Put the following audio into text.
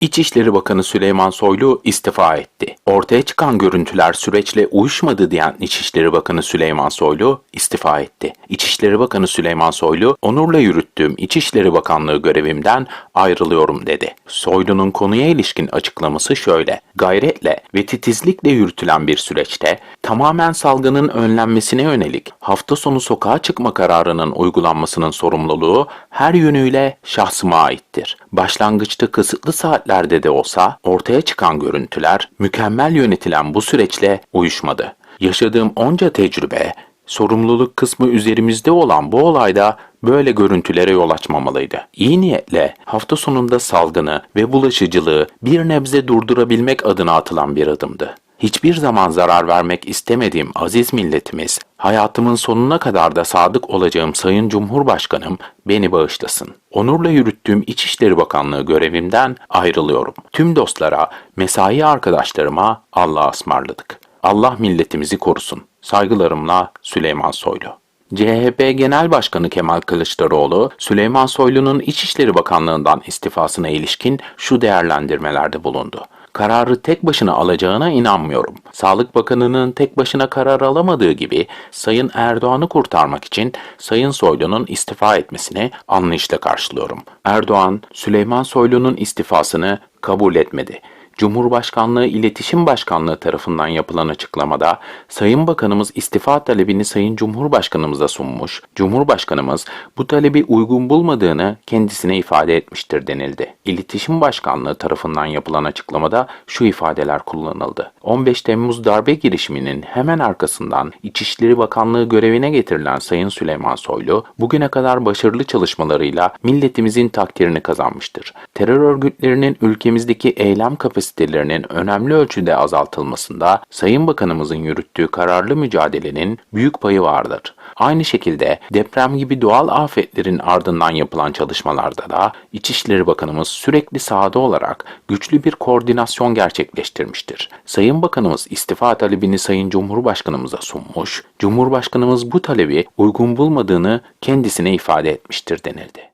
İçişleri Bakanı Süleyman Soylu istifa etti. Ortaya çıkan görüntüler süreçle uyuşmadı diyen İçişleri Bakanı Süleyman Soylu istifa etti. İçişleri Bakanı Süleyman Soylu, onurla yürüttüğüm İçişleri Bakanlığı görevimden ayrılıyorum dedi. Soylu'nun konuya ilişkin açıklaması şöyle. Gayretle ve titizlikle yürütülen bir süreçte tamamen salgının önlenmesine yönelik hafta sonu sokağa çıkma kararının uygulanmasının sorumluluğu her yönüyle şahsıma aittir. Başlangıçta kısıtlı saatlerde de olsa ortaya çıkan görüntüler mükemmel yönetilen bu süreçle uyuşmadı. Yaşadığım onca tecrübe, sorumluluk kısmı üzerimizde olan bu olayda böyle görüntülere yol açmamalıydı. İyi niyetle hafta sonunda salgını ve bulaşıcılığı bir nebze durdurabilmek adına atılan bir adımdı. Hiçbir zaman zarar vermek istemediğim aziz milletimiz, hayatımın sonuna kadar da sadık olacağım Sayın Cumhurbaşkanım beni bağışlasın. Onurla yürüttüğüm İçişleri Bakanlığı görevimden ayrılıyorum. Tüm dostlara, mesai arkadaşlarıma Allah'a ısmarladık. Allah milletimizi korusun. Saygılarımla Süleyman Soylu. CHP Genel Başkanı Kemal Kılıçdaroğlu, Süleyman Soylu'nun İçişleri Bakanlığından istifasına ilişkin şu değerlendirmelerde bulundu. Kararı tek başına alacağına inanmıyorum. Sağlık Bakanı'nın tek başına karar alamadığı gibi Sayın Erdoğan'ı kurtarmak için Sayın Soylu'nun istifa etmesini anlayışla karşılıyorum. Erdoğan, Süleyman Soylu'nun istifasını kabul etmedi. Cumhurbaşkanlığı İletişim Başkanlığı tarafından yapılan açıklamada Sayın Bakanımız istifa talebini Sayın Cumhurbaşkanımıza sunmuş. Cumhurbaşkanımız bu talebi uygun bulmadığını kendisine ifade etmiştir denildi. İletişim Başkanlığı tarafından yapılan açıklamada şu ifadeler kullanıldı. 15 Temmuz darbe girişiminin hemen arkasından İçişleri Bakanlığı görevine getirilen Sayın Süleyman Soylu bugüne kadar başarılı çalışmalarıyla milletimizin takdirini kazanmıştır. Terör örgütlerinin ülkemizdeki eylem kapasitelerinin önemli ölçüde azaltılmasında Sayın Bakanımızın yürüttüğü kararlı mücadelenin büyük payı vardır. Aynı şekilde deprem gibi doğal afetlerin ardından yapılan çalışmalarda da İçişleri Bakanımız sürekli sahada olarak güçlü bir koordinasyon gerçekleştirmiştir. Sayın Bakanımız istifa talebini Sayın Cumhurbaşkanımıza sunmuş, Cumhurbaşkanımız bu talebi uygun bulmadığını kendisine ifade etmiştir denildi.